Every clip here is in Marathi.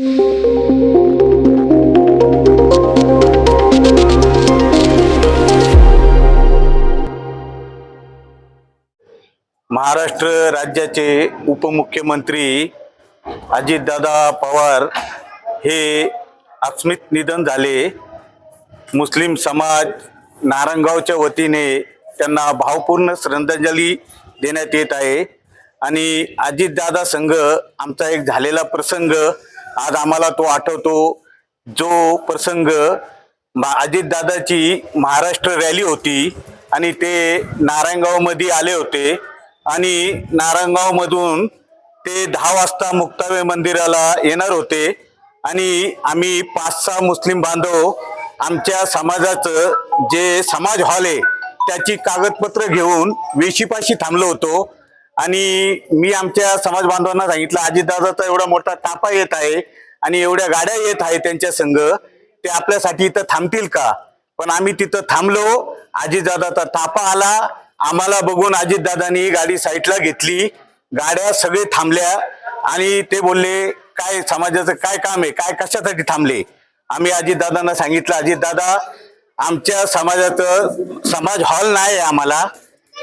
महाराष्ट्र राज्याचे उपमुख्यमंत्री अजितदादा पवार हे अस्मित निधन झाले. मुस्लिम समाज नारंगावच्या वतीने त्यांना भावपूर्ण श्रद्धांजली देण्यात येत आहे. आणि अजितदादा संघ आमचा एक झालेला प्रसंग आज आम्हाला तो आठवतो जो प्रसंग मा- अजितदादाची महाराष्ट्र रॅली होती आणि ते नारायणगावमध्ये आले होते आणि नारायणगावमधून ते दहा वाजता मुक्तावे मंदिराला येणार होते आणि आम्ही पाच सहा मुस्लिम बांधव आमच्या समाजाचं जे समाज हॉल आहे त्याची कागदपत्र घेऊन वेशीपाशी थांबलो होतो. आणि मी आमच्या समाज बांधवांना सांगितलं अजितदादाचा एवढा मोठा तापा येत आहे आणि एवढ्या गाड्या येत आहे त्यांच्या संघ ते आपल्यासाठी इथं थांबतील का? पण आम्ही तिथं थांबलो अजितदादाचा तापा आला आम्हाला बघून अजितदादांनी गाडी साईडला घेतली गाड्या सगळे थांबल्या आणि ते बोलले काय समाजाचं काय काम आहे? काय कशासाठी थांबले? आम्ही अजितदादांना सांगितलं अजितदादा आमच्या समाजाचं समाज हॉल नाही आहे आम्हाला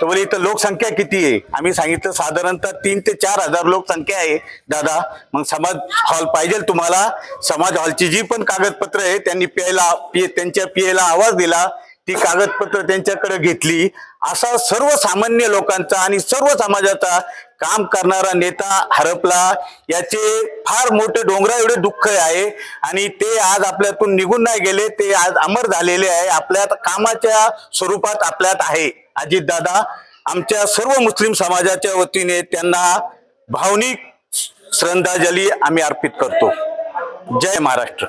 तर बोले इथं लोकसंख्या किती आहे? आम्ही सांगितलं साधारणतः तीन ते चार हजार लोकसंख्या आहे दादा. मग समाज हॉल पाहिजे तुम्हाला. समाज हॉलची जी पण कागदपत्र आहे त्यांनी प्यायला पी त्यांच्या पियला आवाज दिला. ती कागदपत्र त्यांच्याकडे घेतली. असा सर्वसामान्य लोकांचा आणि सर्व समाजाचा काम करणारा नेता हरपला. याचे फार मोठे डोंगरा एवढे दुःख आहे. आणि ते आज आपल्यातून निघून नाही गेले ते आज अमर झालेले आहे. आपल्या कामाच्या स्वरूपात आपल्यात आहे. अजितदादा आमच्या सर्व मुस्लिम समाजाच्या वतीने त्यांना भावनिक श्रद्धांजली आम्ही अर्पित करतो. जय महाराष्ट्र.